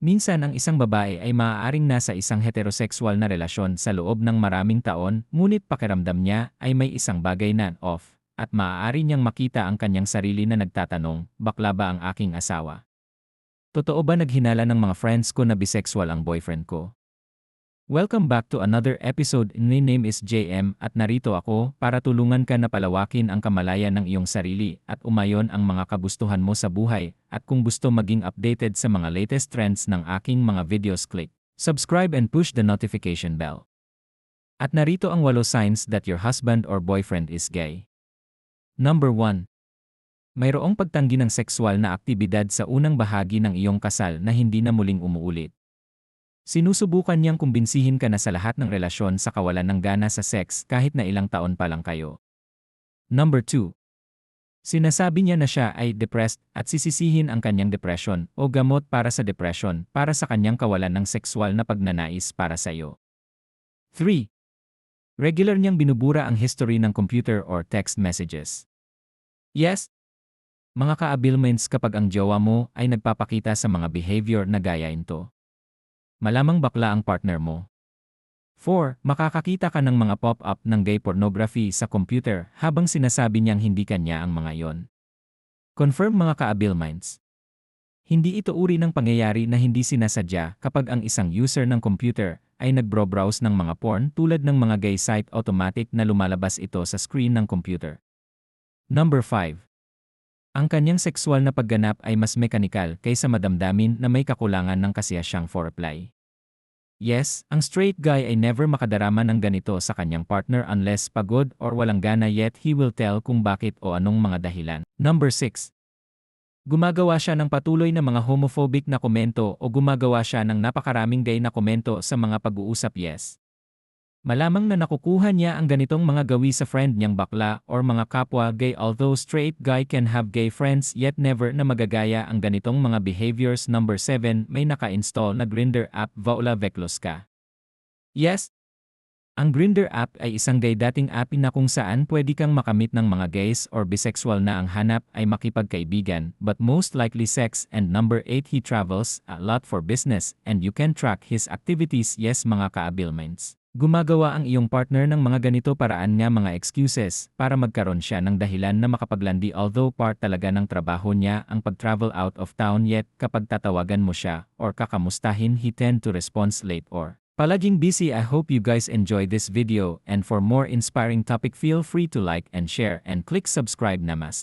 Minsan ang isang babae ay maaaring nasa isang heterosexual na relasyon sa loob ng maraming taon, ngunit pakiramdam niya ay may isang bagay na off, at maaari niyang makita ang kanyang sarili na nagtatanong, bakla ba ang aking asawa? Totoo ba naghinala ng mga friends ko na bisexual ang boyfriend ko? Welcome back to another episode. My name is JM at narito ako para tulungan ka na palawakin ang kamalayan ng iyong sarili at umayon ang mga kagustuhan mo sa buhay at kung gusto maging updated sa mga latest trends ng aking mga videos click. Subscribe and push the notification bell. At narito ang walo signs that your husband or boyfriend is gay. Number 1. Mayroong pagtanggi ng sexual na aktibidad sa unang bahagi ng iyong kasal na hindi na muling umuulit. Sinusubukan niyang kumbinsihin ka na sa lahat ng relasyon sa kawalan ng gana sa sex kahit na ilang taon pa lang kayo. Number 2. Sinasabi niya na siya ay depressed at sisisihin ang kanyang depression o gamot para sa depression para sa kanyang kawalan ng sexual na pagnanais para sa iyo. 3. Regular niyang binubura ang history ng computer or text messages. Yes, mga ka-abilments kapag ang jowa mo ay nagpapakita sa mga behavior na gaya ito malamang bakla ang partner mo. 4. Makakakita ka ng mga pop-up ng gay pornography sa computer habang sinasabi niyang hindi kanya ang mga yon. Confirm mga ka-abil minds. Hindi ito uri ng pangyayari na hindi sinasadya kapag ang isang user ng computer ay nagbro-browse ng mga porn tulad ng mga gay site automatic na lumalabas ito sa screen ng computer. Number 5. Ang kanyang sexual na pagganap ay mas mekanikal kaysa madamdamin na may kakulangan ng kasiyasyang foreplay. Yes, ang straight guy ay never makadarama ng ganito sa kanyang partner unless pagod or walang gana yet he will tell kung bakit o anong mga dahilan. Number 6. Gumagawa siya ng patuloy na mga homophobic na komento o gumagawa siya ng napakaraming gay na komento sa mga pag-uusap yes. Malamang na nakukuha niya ang ganitong mga gawi sa friend niyang bakla or mga kapwa gay although straight guy can have gay friends yet never na magagaya ang ganitong mga behaviors. Number 7 May naka-install na Grindr app Vaula Vekloska. Yes, ang Grindr app ay isang gay dating app na kung saan pwede kang makamit ng mga gays or bisexual na ang hanap ay makipagkaibigan but most likely sex and number 8 he travels a lot for business and you can track his activities yes mga ka-abilments. Gumagawa ang iyong partner ng mga ganito paraan nga mga excuses para magkaroon siya ng dahilan na makapaglandi although part talaga ng trabaho niya ang pag-travel out of town yet kapag tatawagan mo siya or kakamustahin he tend to respond late or palaging busy I hope you guys enjoy this video and for more inspiring topic feel free to like and share and click subscribe namas.